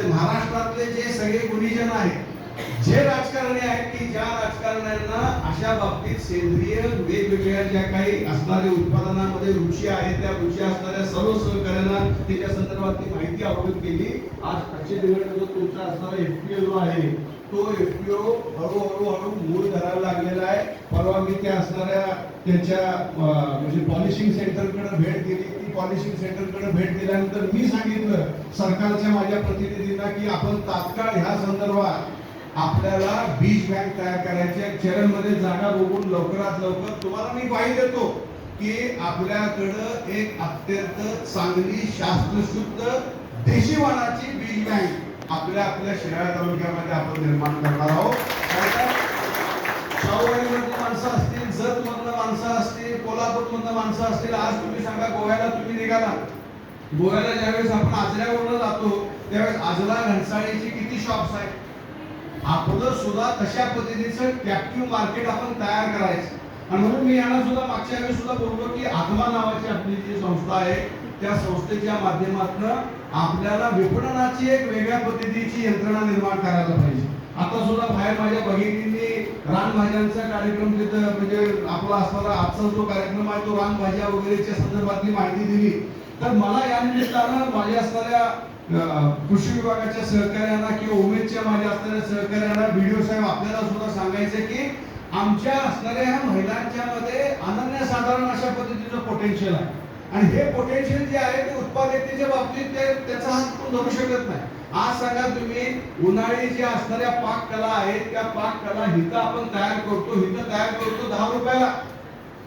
राज्यामध्ये महाराष्ट्रातले जे सगळे गुणीजन आहेत जे राजकारणी आहेत की ज्या राजकारण्यांना अशा बाबतीत सेंद्रिय वेगवेगळ्या ज्या काही असणाऱ्या उत्पादनामध्ये रुची आहे त्या रुची असणाऱ्या सर्व सहकार्यांना त्याच्या संदर्भातली माहिती अवगत केली. आज आजचे दिवस जो तुमचा असणारा एफपीओ जो आहे तो एफपीओ हळूहळू हळू मूळ धरायला लागलेला आहे. परवा मी त्या असणाऱ्या त्यांच्या म्हणजे पॉलिशिंग सेंटरकडे भेट दिली. पॉलिशिंग सेंटरकडे भेट दिल्यानंतर मी सांगितलं सरकारच्या माझ्या प्रतिनिधींना की आपण तात्काळ ह्या संदर्भात आपल्याला बीज बँक तयार करायची आहे. चरणमध्ये जागा बघून लवकरात लवकर तुम्हाला मी पाहिजे देतो की आपल्याकडं एक अत्यंत चांगली शास्त्रशुद्ध देशी वाणाची बीज बँक आपल्या आपल्या शिराळा तालुक्यामध्ये आपण निर्माण करणार आहोत. कारण माणसं असतील जत मधलं माणसं असतील कोल्हापूर मधलं माणसं असतील आज तुम्ही सांगा गोव्याला तुम्ही निघाला. गोव्याला ज्यावेळेस आपण आजऱ्यावरून जातो त्यावेळेस आजरा घनसाळीची किती शॉप्स आहेत? आपलं सुद्धा तशा पद्धतीचं कॅप्टिव्ह मार्केट आपण तयार करायचं. आणि म्हणून मी यांना सुद्धा मागच्या वेळेस सुद्धा बोललो की आत्मा नावाची आपली जी संस्था आहे त्या संस्थेच्या माध्यमातून आपल्याला विपणनाची एक वेगळ्या पद्धतीची यंत्रणा निर्माण करायला पाहिजे. आता सुद्धा बाहेर माझ्या भगिनींनी रानभाज्यांचा कार्यक्रम तिथं म्हणजे आपला असणारा आजचा जो कार्यक्रम आहे तो रानभाज्या वगैरेच्या संदर्भातली माहिती दिली. तर मला या निमित्तानं माझ्या असणाऱ्या कृषी विभागाच्या सहकार्यांना किंवा उमेदच्या माझ्या असणाऱ्या सहकार्यांना व्हिडिओ साहेब आपल्याला सुद्धा सांगायचं की आमच्या असणाऱ्या ह्या महिलांच्या मध्ये अनन्यसाधारण अशा पद्धतीचं पोटेन्शियल आहे. आणि हे पोटेन्शियल जे आहे ते उत्पादकतेच्या बाबतीत ते त्याचा हात धरू शकत नाही. आज सांगा तुम्ही उन्हाळी ज्या असणाऱ्या पाक कला आहेत त्या पाक कला हिथं आपण तयार करतो. हिथं तयार करतो दहा रुपयाला.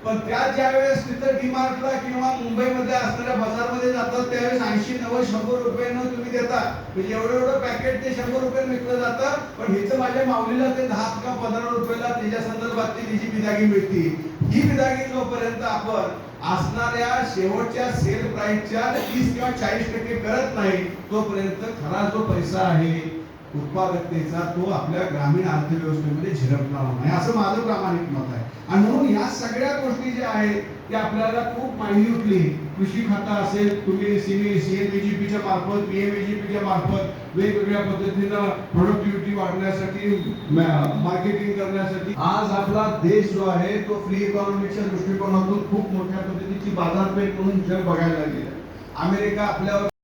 पण त्या ज्या वेळेस तिथं डीमार्टला किंवा मुंबईमध्ये असणाऱ्या बाजारमध्ये जातात त्यावेळेस ऐंशी नव्वद शंभर रुपयानं तुम्ही देता. म्हणजे एवढं एवढं पॅकेट ते शंभर रुपये विकलं जातं. पण हिचं माझ्या माऊलीला ते दहा किंवा पंधरा रुपयाला त्याच्या संदर्भातली तिची बिदागी मिळते ही बिदागी जोपर्यंत आपण असणाऱ्या शेवटच्या सेल प्राइसच्या तीस किंवा चाळीस टक्के करत नाही तोपर्यंत खरा जो पैसा आहे उत्पादकतेचा तो आपल्या ग्रामीण अर्थव्यवस्थेमध्ये झिरपला नाही असं माझं प्रामाणिक मत आहे. आणि म्हणून या सगळ्या गोष्टी ज्या आहेत त्या आपल्याला खूप मायन्युटली कृषी खाता असेल तुम्ही सीमी सीएमबीजीपीच्या मार्फत पीएमबीजीपीच्या मार्फत वेगवेगळ्या पद्धतीनं प्रोडक्टिव्हिटी वाढण्यासाठी मार्केटिंग करण्यासाठी आज आपला देश जो आहे तो फ्री इकॉनॉमीच्या दृष्टिकोनातून खूप मोठ्या पद्धतीची बाजारपेठ म्हणून जग बघायला लागलेला अमेरिका आपल्यावर